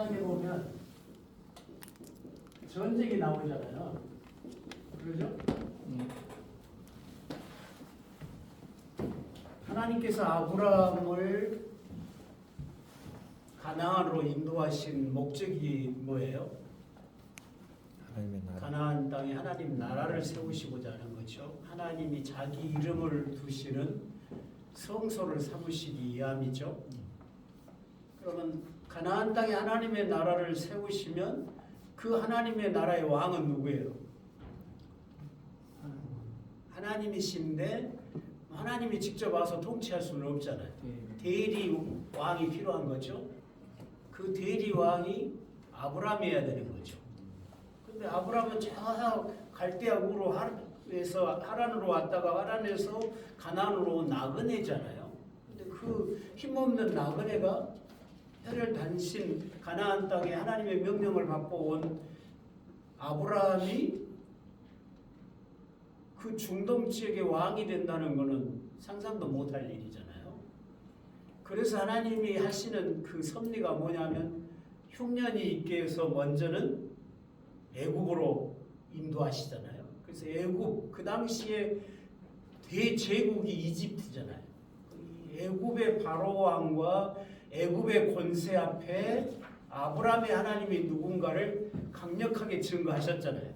4장에 보면 전쟁이 나오잖아요. 그러죠? 하나님께서 아브라함을 가나안으로 인도하신 목적이 뭐예요? 가나안 땅에 하나님 나라를 세우시고자 하는 거죠. 하나님이 자기 이름을 두시는 성소를 삼으시기 위함이죠. 그러면 가나안 땅에 하나님의 나라를 세우시면 그 하나님의 나라의 왕은 누구예요? 하나님이신데 하나님이 직접 와서 통치할 수는 없잖아요. 대리 왕이 필요한 거죠. 그 대리 왕이 아브라함이어야 되는 거죠. 근데 아브라함은 저 갈대아 우로 하에서 하란으로 왔다가 하란에서 가나안으로 온 나그네잖아요. 근데 그 힘없는 나그네가 혀를 단신 가나안 땅에 하나님의 명령을 받고 온 아브라함이 그 중동 지역의 왕이 된다는 것은 상상도 못할 일이잖아요. 그래서 하나님이 하시는 그 섭리가 뭐냐면 흉년이 있게 해서 먼저는 애굽으로 인도하시잖아요. 그래서 애굽 그 당시에 대제국이 이집트잖아요. 이 애굽의 바로 왕과 애굽의 권세 앞에 아브라함의 하나님이 누군가를 강력하게 증거하셨잖아요.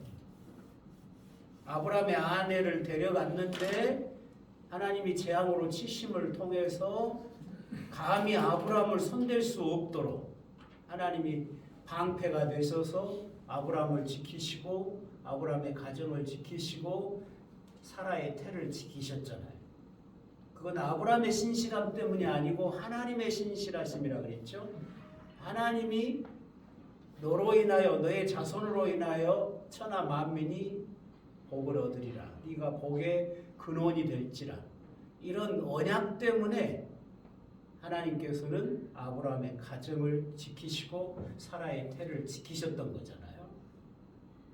아브라함의 아내를 데려갔는데 하나님이 재앙으로 치심을 통해서 감히 아브라함을 손댈 수 없도록 하나님이 방패가 되셔서 아브라함을 지키시고 아브라함의 가정을 지키시고 사라의 태를 지키셨잖아요. 그건 아브라함의 신실함 때문이 아니고 하나님의 신실하심이라 그랬죠. 하나님이 너로 인하여 너의 자손으로 인하여 천하 만민이 복을 얻으리라. 네가 복의 근원이 될지라. 이런 언약 때문에 하나님께서는 아브라함의 가정을 지키시고 사라의 태를 지키셨던 거잖아요.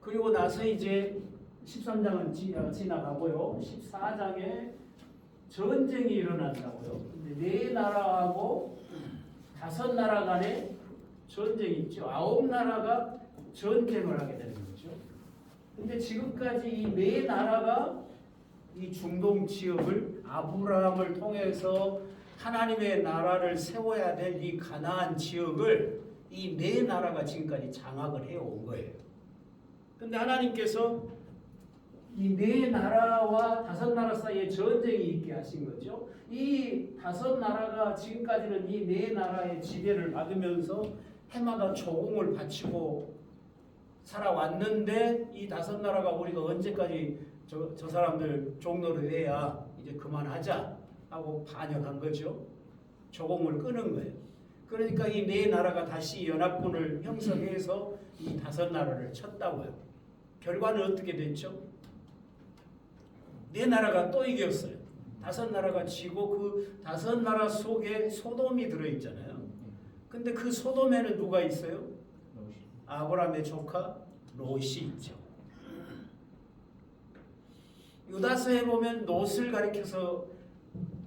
그리고 나서 이제 13장은 지, 어, 지나가고요. 14장에 전쟁이 일어난다고요. 네 나라하고 다섯 나라 간에 전쟁이 있죠. 아홉 나라가 전쟁을 하게 되는 거죠. 근데 지금까지 이 네 나라가 이 중동 지역을 아브라함을 통해서 하나님의 나라를 세워야 될 이 가나안 지역을 이 네 나라가 지금까지 장악을 해온 거예요. 근데 하나님께서 이 네 나라와 다섯 나라 사이에 전쟁이 있게 하신 거죠. 이 다섯 나라가 지금까지는 이 네 나라의 지배를 받으면서 해마다 조공을 바치고 살아왔는데 이 다섯 나라가 우리가 언제까지 저, 저 사람들 종로를 해야 이제 그만하자 하고 반역한 거죠. 조공을 끄는 거예요. 그러니까 이 네 나라가 다시 연합군을 형성해서 이 다섯 나라를 쳤다고요. 결과는 어떻게 됐죠? 네 나라가 또 이겼어요. 다섯 나라가 지고 그 다섯 나라 속에 소돔이 들어있잖아요. 근데 그 소돔에는 누가 있어요? 아브라함의 조카 롯이 있죠. 유다서에 보면 롯을 가리켜서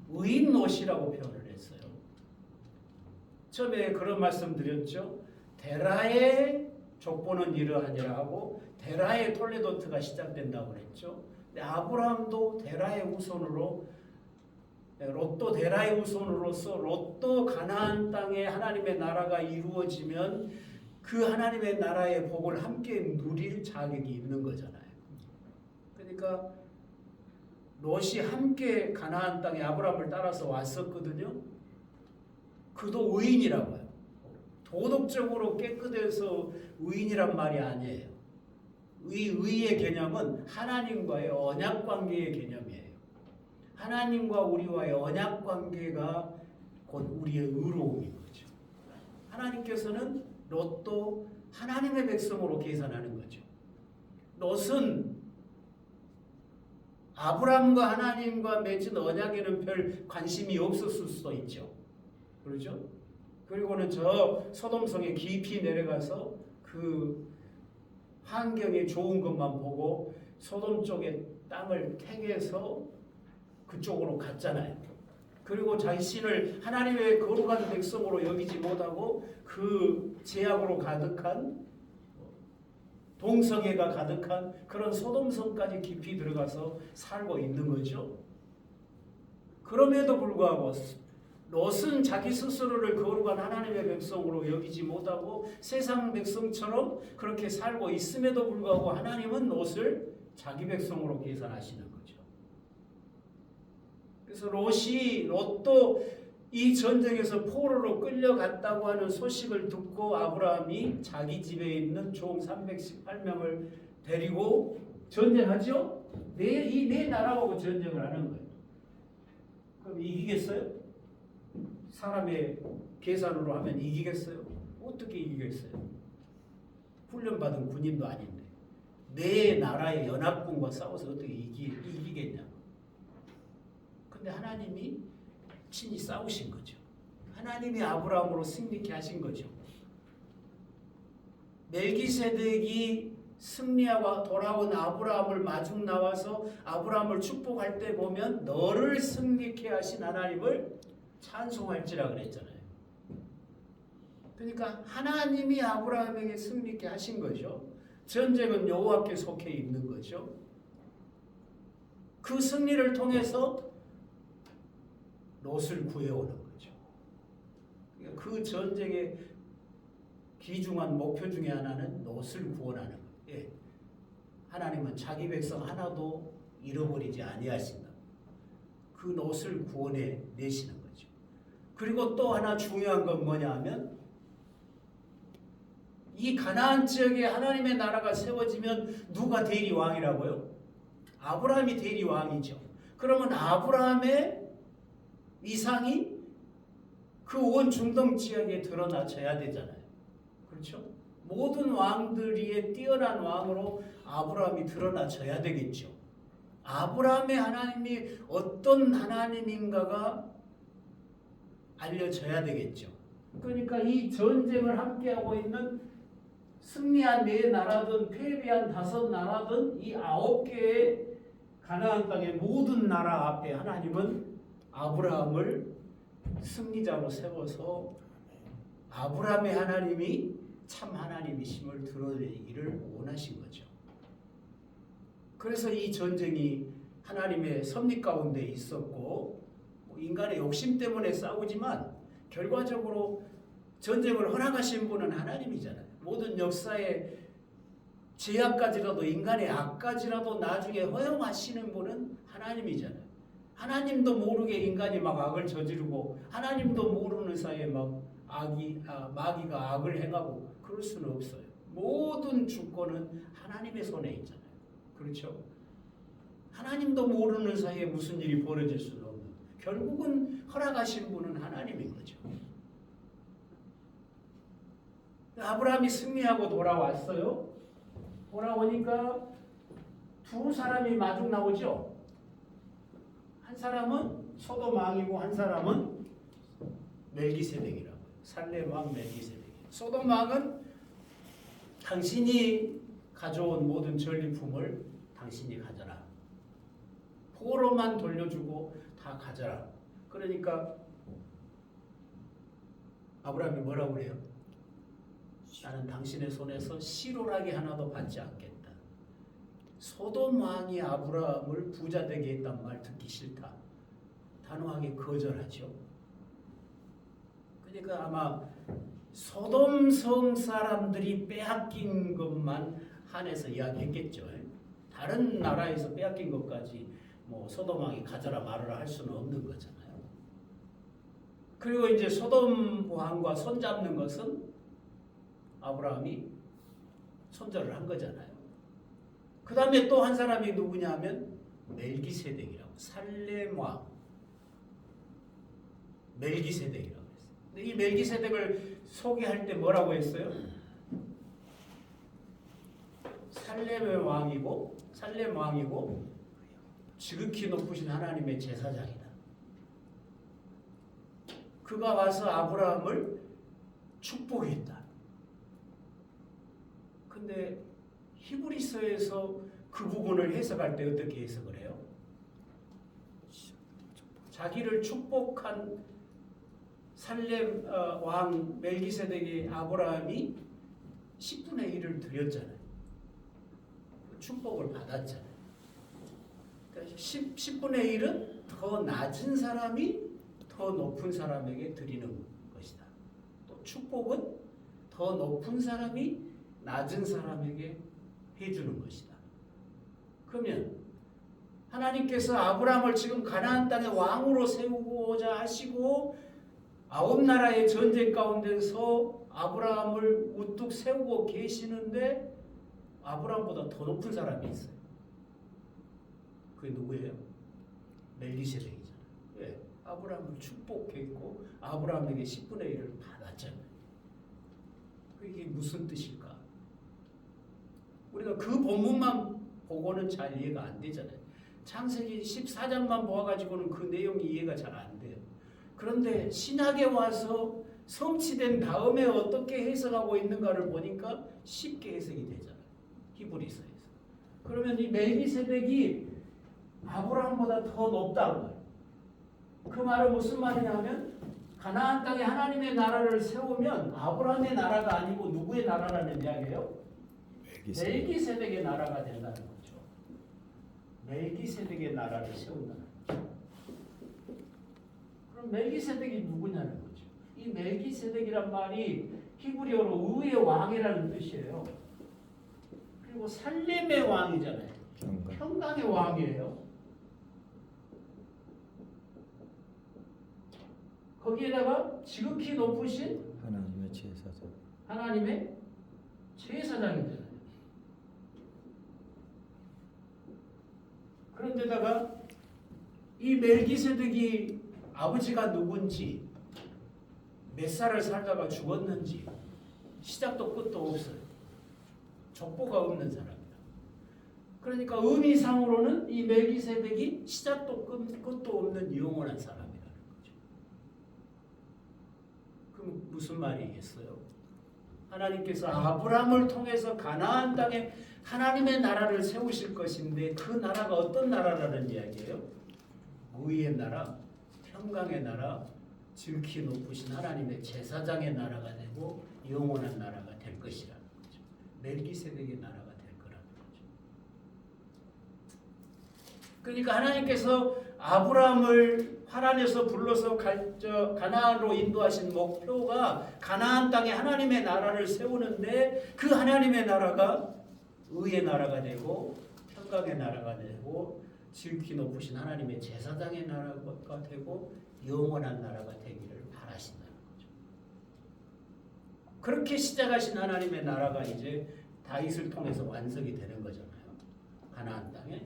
의인 롯이라고 표현을 했어요. 처음에 그런 말씀 드렸죠. 데라의 족보는 이러하니라 하고 데라의 톨레도트가 시작된다고 그랬죠. 근데 아브라함도 데라의 후손으로 롯도 데라의 후손으로서 롯도 가나안 땅에 하나님의 나라가 이루어지면 그 하나님의 나라의 복을 함께 누릴 자격이 있는 거잖아요. 그러니까 롯이 함께 가나안 땅에 아브라함을 따라서 왔었거든요. 그도 의인이라고요. 도덕적으로 깨끗해서 의인이란 말이 아니에요. 의, 의의 개념은 하나님과의 언약 관계의 개념이에요. 하나님과 우리와의 언약 관계가 곧 우리의 의로움인 거죠. 하나님께서는 롯도 하나님의 백성으로 계산하는 거죠. 롯은 아브라함과 하나님과 맺은 언약에는 별 관심이 없었을 수도 있죠. 그렇죠? 그리고는 저 소돔성에 깊이 내려가서 그 환경이 좋은 것만 보고 소돔 쪽의 땅을 택해서 그쪽으로 갔잖아요. 그리고 자신을 하나님의 거룩한 백성으로 여기지 못하고 그 제약으로 가득한 동성애가 가득한 그런 소돔성까지 깊이 들어가서 살고 있는 거죠. 그럼에도 불구하고 롯은 자기 스스로를 거룩한 하나님의 백성으로 여기지 못하고 세상 백성처럼 그렇게 살고 있음에도 불구하고 하나님은 롯을 자기 백성으로 계산하시는 거죠. 그래서 롯이 롯도 이 전쟁에서 포로로 끌려갔다고 하는 소식을 듣고 아브라함이 자기 집에 있는 종 318명을 데리고 전쟁하죠. 내이내 나라하고 전쟁을 하는 거예요. 그럼 이기겠어요? 사람의 계산으로 하면 이기겠어요? 어떻게 이기겠어요? 훈련받은 군인도 아닌데 내 나라의 연합군과 싸워서 어떻게 이기, 이기겠냐? 근데 하나님이 친히 싸우신 거죠. 하나님이 아브라함으로 승리케 하신 거죠. 멜기세덱이 승리하고 돌아온 아브라함을 마중 나와서 아브라함을 축복할 때 보면 너를 승리케 하신 하나님을 찬송할지라 그랬잖아요. 그러니까 하나님이 아브라함에게 승리케 하신 거죠. 전쟁은 여호와께 속해 있는 거죠. 그 승리를 통해서 롯을 구해오는 거죠. 그러니까 그 전쟁의 귀중한 목표 중에 하나는 롯을 구원하는 거예요. 예. 하나님은 자기 백성 하나도 잃어버리지 아니하신다. 그 롯을 구원해 내시는 거죠. 그리고 또 하나 중요한 건 뭐냐 하면 이 가나안 지역에 하나님의 나라가 세워지면 누가 대리 왕이라고요? 아브라함이 대리 왕이죠. 그러면 아브라함의 이상이 그 온 중동 지역에 드러나져야 되잖아요. 그렇죠? 모든 왕들이의 뛰어난 왕으로 아브라함이 드러나져야 되겠죠. 아브라함의 하나님이 어떤 하나님인가가 알려져야 되겠죠. 그러니까 이 전쟁을 함께하고 있는 승리한 네 나라든 패배한 다섯 나라든 이 아홉 개의 가나안 땅의 모든 나라 앞에 하나님은 아브라함을 승리자로 세워서 아브라함의 하나님이 참 하나님이심을 드러내기를 원하신 거죠. 그래서 이 전쟁이 하나님의 섭리 가운데 있었고 뭐 인간의 욕심 때문에 싸우지만 결과적으로 전쟁을 허락하신 분은 하나님이잖아요. 모든 역사의 제약까지라도 인간의 악까지라도 나중에 허용하시는 분은 하나님이잖아요. 하나님도 모르게 인간이 막 악을 저지르고 하나님도 모르는 사이에 막 악이 아, 마귀가 악을 행하고 그럴 수는 없어요. 모든 주권은 하나님의 손에 있잖아요. 그렇죠? 하나님도 모르는 사이에 무슨 일이 벌어질 수는. 결국은 허락하신 분은 하나님인 거죠. 아브라함이 승리하고 돌아왔어요. 돌아오니까 두 사람이 마중 나오죠. 한 사람은 소돔 왕이고 한 사람은 멜기세덱이라고. 살렘 왕 멜기세덱. 소돔 왕은 당신이 가져온 모든 전리품을 당신이 가져라. 포로만 돌려주고 다 가져라. 그러니까 아브라함이 뭐라고 그래요? 나는 당신의 손에서 시로라기 하나도 받지 않겠다. 소돔 왕이 아브라함을 부자 되게 했단 말 듣기 싫다. 단호하게 거절하죠. 그러니까 아마 소돔 성 사람들이 빼앗긴 것만 한해서 이야기했겠죠. 다른 나라에서 빼앗긴 것까지 뭐 소돔 왕이 가져라 말아라 할 수는 없는 거잖아요. 그리고 이제 소돔 왕과 손잡는 것은 아브라함이 손절을 한 거잖아요. 그 다음에 또 한 사람이 누구냐면 멜기세덱이라고 살렘 왕 멜기세덱이라고 했어요. 근데 이 멜기세덱을 소개할 때 뭐라고 했어요? 살렘의 왕이고 살렘 왕이고 지극히 높으신 하나님의 제사장이다. 그가 와서 아브라함을 축복했다. 근데 히브리서에서 그 부분을 해석할 때 어떻게 해석을 해요? 자, 자기를 축복한 살렘 어, 왕 멜기세덱의 아브라함이 10분의 1을 드렸잖아요. 축복을 받았잖아요. 그러니까 10, 10 분의 1은 더 낮은 사람이 더 높은 사람에게 드리는 것이다. 또 축복은 더 높은 사람이 낮은 사람에게 해주는 것이다. 그러면 하나님께서 아브라함을 지금 가나안 땅의 왕으로 세우고자 하시고 아홉 나라의 전쟁 가운데서 아브라함을 우뚝 세우고 계시는데 아브라함보다 더 높은 사람이 있어요. 그게 누구예요? 멜기세덱이잖아요. 왜? 아브라함을 축복했고 아브라함에게 10분의 1을 받았잖아요. 그게 무슨 뜻일까? 우리가 그 본문만 보고는 잘 이해가 안 되잖아요. 창세기 14장만 보아가지고는 그 내용이 이해가 잘 안 돼요. 그런데 신학에 와서 성취된 다음에 어떻게 해석하고 있는가를 보니까 쉽게 해석이 되잖아요. 히브리서에서. 그러면 이 멜기세덱이 아브라함보다 더 높다는 거예요. 그 말은 무슨 말이냐면 가나안 땅에 하나님의 나라를 세우면 아브라함의 나라가 아니고 누구의 나라라는 이야기예요? 멜기세덱. 멜기세덱의 나라가 된다는 거죠. 멜기세덱의 나라를 세운다는 거죠. 그럼 멜기세덱이 누구냐는 거죠. 이 멜기세덱이란 말이 히브리어로 의의 왕이라는 뜻이에요. 그리고 살렘의 왕이잖아요. 평강. 평강의 왕이에요. 거기에다가 지극히 높으신 하나님의 제사장. 하나님의 제사장이잖아요. 그런데다가 이 멜기세덱이 아버지가 누군지 몇 살을 살다가 죽었는지 시작도 끝도 없어요. 족보가 없는 사람이다. 그러니까 의미상으로는 이 멜기세덱이 시작도 끝, 끝도 없는 영원한 사람이라는 거죠. 그럼 무슨 말이겠어요? 하나님께서 아브라함을 통해서 가나안 땅에 하나님의 나라를 세우실 것인데 그 나라가 어떤 나라라는 이야기예요? 의의 나라, 평강의 나라, 지극히 높으신 하나님의 제사장의 나라가 되고 영원한 나라가 될 것이라는 거죠. 멜기세덱의 나라가 될 거라는 거죠. 그러니까 하나님께서 아브라함을 하란에서 불러서 가나안으로 인도하신 목표가 가나안 땅에 하나님의 나라를 세우는데 그 하나님의 나라가 의의 나라가 되고 평강의 나라가 되고 지극히 높으신 하나님의 제사장의 나라가 되고 영원한 나라가 되기를 바라신다는 거죠. 그렇게 시작하신 하나님의 나라가 이제 다윗을 통해서 완성이 되는 거잖아요. 가나안 땅에.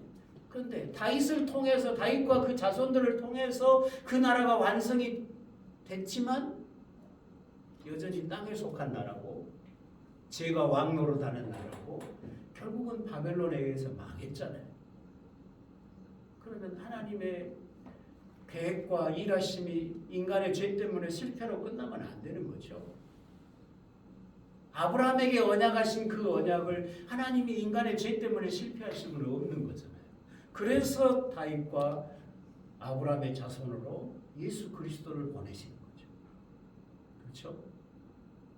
그런데 다윗을 통해서 다윗과 그 자손들을 통해서 그 나라가 완성이 됐지만 여전히 땅에 속한 나라고 죄가 왕노릇하는 나라고 결국은 바벨론에 의해서 망했잖아요. 그러면 하나님의 계획과 일하심이 인간의 죄 때문에 실패로 끝나면 안 되는 거죠. 아브라함에게 언약하신 그 언약을 하나님이 인간의 죄 때문에 수는 없는 거잖아요. 그래서 다윗과 아브라함의 자손으로 예수 그리스도를 보내신 거죠. 그렇죠?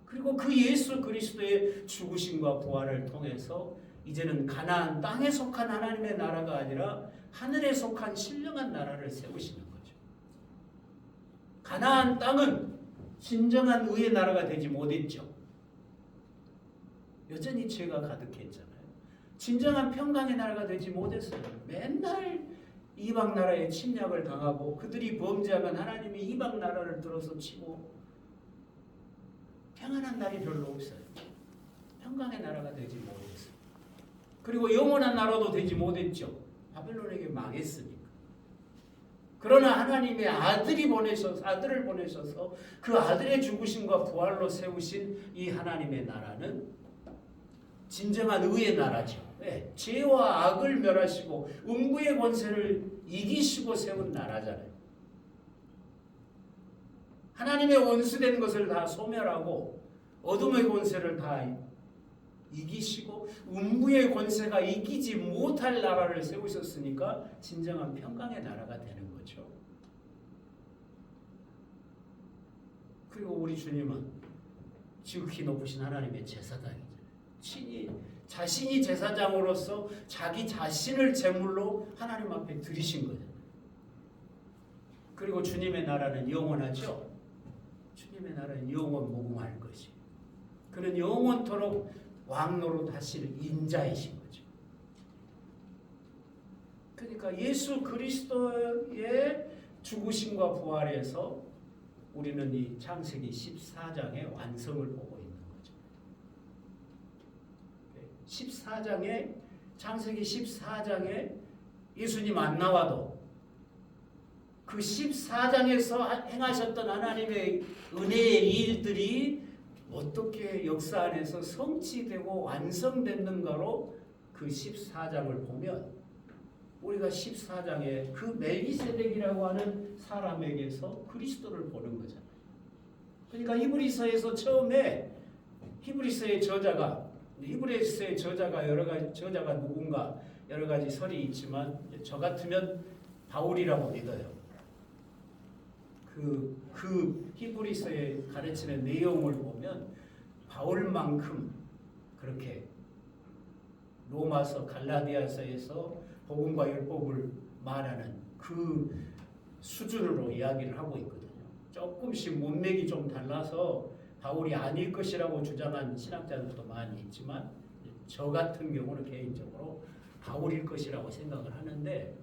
그리고 그 예수 그리스도의 죽으심과 부활을 통해서 이제는 가나안 땅에 속한 하나님의 나라가 아니라 하늘에 속한 신령한 나라를 세우시는 거죠. 가나안 땅은 진정한 의의 나라가 되지 못했죠. 여전히 죄가 가득했잖아요. 진정한 평강의 나라가 되지 못했어요. 맨날 이방 나라에 침략을 당하고 그들이 범죄하면 하나님이 이방 나라를 들어서 치고 평안한 날이 별로 없어요. 평강의 나라가 되지 못했어요. 그리고 영원한 나라도 되지 못했죠. 바벨론에게 망했으니까. 그러나 하나님의 아들이 보내셔서 아들을 보내셔서 그 아들의 죽으심과 부활로 세우신 이 하나님의 나라는 진정한 의의 나라죠. 네, 죄와 악을 멸하시고 음부의 권세를 이기시고 세운 나라잖아요. 하나님의 원수된 것을 다 소멸하고 어둠의 권세를 다 이기시고 음부의 권세가 이기지 못할 나라를 세우셨으니까 진정한 평강의 나라가 되는 거죠. 그리고 우리 주님은 지극히 높으신 하나님의 제사장이죠. 친히 자신이 제사장으로서 자기 자신을 제물로 하나님 앞에 드리신 거죠. 그리고 주님의 나라는 영원하죠. 주님의 나라는 영원 무궁할 것이. 그는 영원토록 왕노로 하실 인자이신 거죠. 그러니까 예수 그리스도의 죽으심과 부활에서 우리는 이 창세기 14장의 완성을 보고 있는 거죠. 14장에 창세기 14장에 예수님 안 나와도 그 14장에서 행하셨던 하나님의 은혜의 일들이 어떻게 역사 안에서 성취되고 완성됐는가로 그 14장을 보면 우리가 14장에 그 멜기세덱이라고 하는 사람에게서 그리스도를 보는 거잖아요. 그러니까 히브리서에서 처음에 히브리서의 저자가 히브리서의 저자가 여러 가지 저자가 누군가 여러 가지 설이 있지만 저 같으면 바울이라고 믿어요. 그, 그 히브리서에 가르치는 내용을 보면 바울만큼 그렇게 로마서 갈라디아서에서 복음과 율법을 말하는 그 수준으로 이야기를 하고 있거든요. 조금씩 문맥이 좀 달라서 바울이 아닐 것이라고 주장한 신학자들도 많이 있지만 저 같은 경우는 개인적으로 바울일 것이라고 생각을 하는데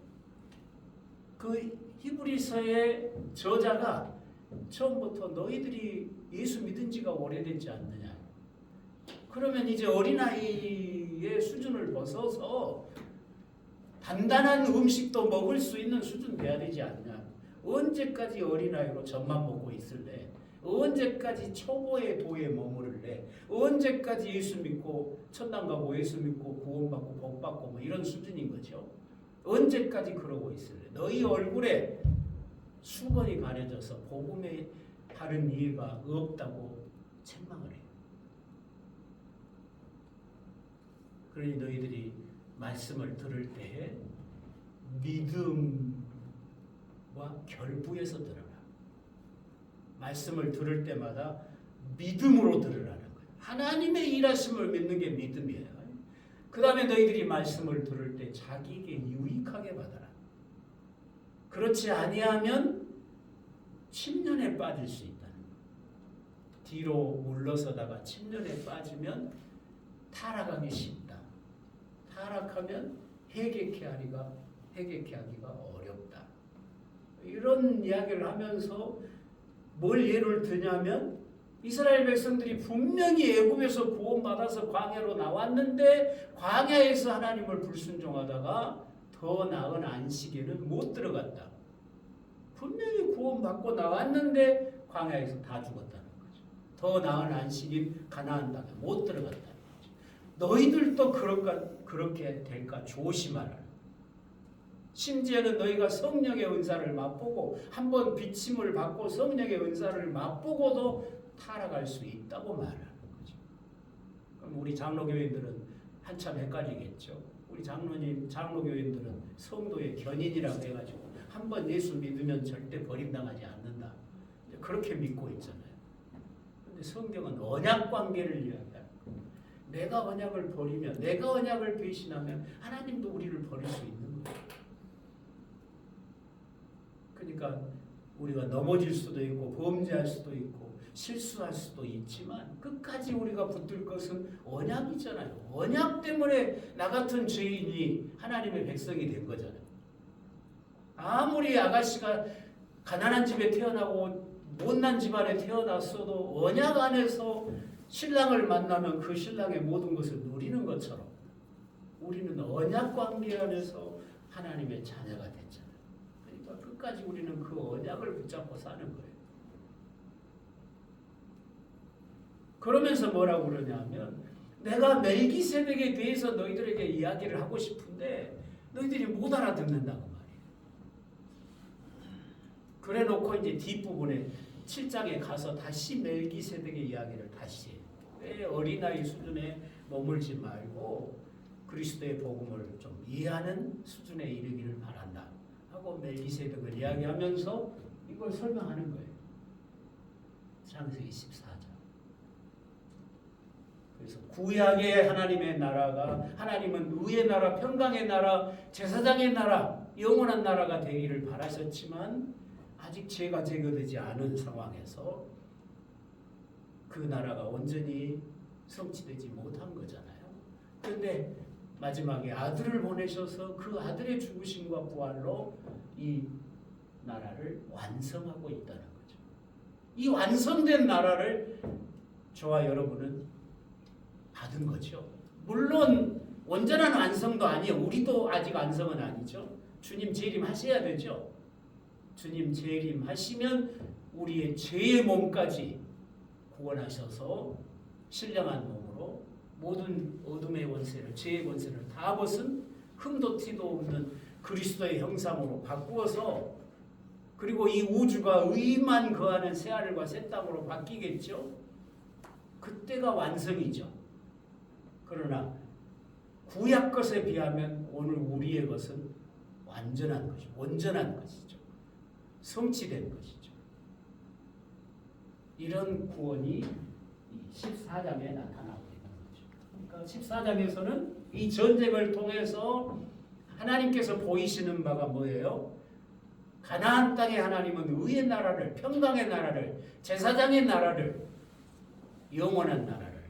그 히브리서의 저자가 처음부터 너희들이 예수 믿은 지가 오래되지 않느냐. 그러면 이제 어린아이의 수준을 벗어서 단단한 음식도 먹을 수 있는 수준 돼야 되지 않냐. 언제까지 어린아이로 젖만 먹고 있을래? 언제까지 초보의 도에 머무를래? 언제까지 예수 믿고 천당 가고 예수 믿고 구원받고 복받고 뭐 이런 수준인 거죠. 언제까지 그러고 있을래? 너희 얼굴에 수건이 가려져서 복음의 바른 이해가 없다고 책망을 해요. 그러니 너희들이 말씀을 들을 때에 믿음과 결부해서 들어라. 말씀을 들을 때마다 믿음으로 들으라는 거예요. 하나님의 일하심을 믿는 게 믿음이에요. 그 다음에 너희들이 말씀을 들을 때 자기에게 유익하게 받아라. 그렇지 아니하면 침륜에 빠질 수 있다는 거예요. 뒤로 물러서다가 침륜에 빠지면 타락하기 쉽다. 타락하면 해결케 하기가 해결케 하기가 어렵다. 이런 이야기를 하면서 뭘 예를 드냐면 이스라엘 백성들이 분명히 애굽에서 구원받아서 광야로 나왔는데 광야에서 하나님을 불순종하다가 더 나은 안식에는 못 들어갔다. 분명히 구원받고 나왔는데 광야에서 다 죽었다는 거죠. 더 나은 안식인 가나안 땅에 못 들어갔다는 거죠. 너희들도 그럴까, 그렇게 될까 조심하라. 심지어는 너희가 성령의 은사를 맛보고 한번 비침을 받고 성령의 은사를 맛보고도 타락할 수 있다고 말하는 거죠. 그럼 우리 장로교인들은 한참 헷갈리겠죠. 우리 장로님, 장로교인들은 성도의 견인이라고 해가지고 한번 예수 믿으면 절대 버림당하지 않는다. 그렇게 믿고 있잖아요. 근데 성경은 언약 관계를 이야기하는 거예요. 내가 언약을 버리면, 내가 언약을 배신하면 하나님도 우리를 버릴 수 있는 거예요. 그러니까 우리가 넘어질 수도 있고 범죄할 수도 있고 실수할 수도 있지만 끝까지 우리가 붙들 것은 언약이잖아요. 언약 때문에 나 같은 죄인이 하나님의 백성이 된 거잖아요. 아무리 아가씨가 가난한 집에 태어나고 못난 집안에 태어났어도 언약 안에서 신랑을 만나면 그 신랑의 모든 것을 누리는 것처럼 우리는 언약 관계 안에서 하나님의 자녀가. 그러니까 끝까지 우리는 그 언약을 붙잡고 사는 거예요. 그러면서 뭐라고 그러냐면 내가 멜기세덱에 대해서 너희들에게 이야기를 하고 싶은데 너희들이 못 알아듣는다고 말이에요. 그래 놓고 이제 뒷부분에 7장에 가서 다시 멜기세덱의 이야기를 다시. 왜 어린아이 수준에 머물지 말고 그리스도의 복음을 좀 이해하는 수준에 이르기를 바란다 하고 멜기세덱을 이야기하면서 이걸 설명하는 거예요. 자, 창세기 14장. 그래서 구약의 하나님의 나라가 하나님은 의의 나라, 평강의 나라, 제사장의 나라, 영원한 나라가 되기를 바라셨지만 아직 죄가 제거되지 않은 상황에서 그 나라가 온전히 성취되지 못한 거잖아요. 그런데 마지막에 아들을 보내셔서 그 아들의 죽으심과 부활로 이 나라를 완성하고 있다는 거죠. 이 완성된 나라를 저와 여러분은 받은 거죠. 물론 온전한 완성도 아니에요. 우리도 아직 완성은 아니죠. 주님 재림하셔야 되죠. 주님 재림하시면 우리의 죄의 몸까지 구원하셔서 신령한 몸으로 모든 어둠의 원세를 죄의 원세를 다 벗은 흠도 티도 없는 그리스도의 형상으로 바꾸어서 그리고 이 우주가 의만 거하는 새 하늘과 새 땅으로 바뀌겠죠. 그때가 완성이죠. 그러나 구약 것에 비하면 오늘 우리의 것은 완전한 것이 온전한 것이죠. 성취된 것이죠. 이런 구원이 14장에 나타나고 있는 거죠. 그러니까 14장에서는 이 전쟁을 통해서 하나님께서 보이시는 바가 뭐예요? 가나안 땅의 하나님은 의의 나라를 평강의 나라를 제사장의 나라를 영원한 나라를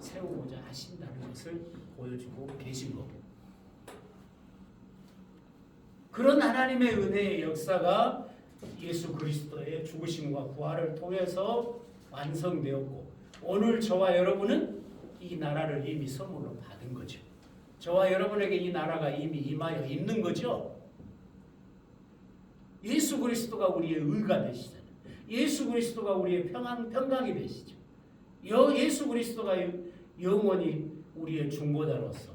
세우고자 하신다는 것을 보여주고 계신 겁니다. 그런 하나님의 은혜의 역사가 예수 그리스도의 죽으심과 부활을 통해서 완성되었고 오늘 저와 여러분은 이 나라를 이미 선물로 받은 거죠. 저와 여러분에게 이 나라가 이미 임하여 있는 거죠. 예수 그리스도가 우리의 의가 되시잖아요. 예수 그리스도가 우리의 평안 평강이 되시죠. 여 예수 그리스도가 영원히 우리의 중보자로서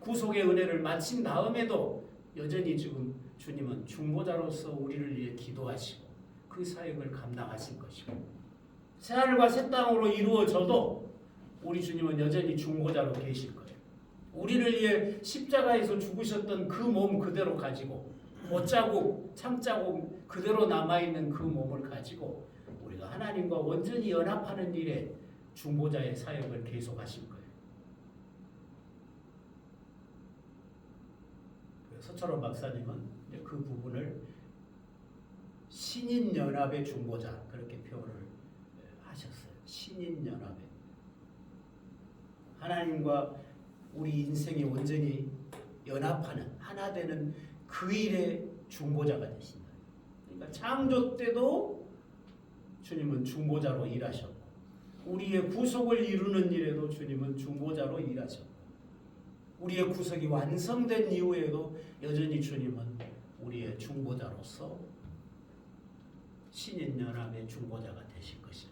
구속의 은혜를 마친 다음에도 여전히 지금 주님은 중보자로서 우리를 위해 기도하시고 그 사역을 감당하실 것이고 새하늘과 새 땅으로 이루어져도 우리 주님은 여전히 중보자로 계실 거예요. 우리를 위해 십자가에서 죽으셨던 그 몸 그대로 가지고 못자국, 참자국 그대로 남아있는 그 몸을 가지고 우리가 하나님과 온전히 연합하는 일에 중보자의 사역을 계속하실 거예요. 그 서철원 박사님은 그 부분을 신인 연합의 중보자 그렇게 표현을 하셨어요. 신인 연합의 하나님과 우리 인생이 온전히 연합하는 하나 되는 그 일의 중보자가 되신다. 그러니까 창조 때도 주님은 중보자로 일하셨고 우리의 구속을 이루는 일에도 주님은 중보자로 일하셨고 우리의 구속이 완성된 이후에도 여전히 주님은 우리의 중보자로서 신인 연합의 중보자가 되실 것이다.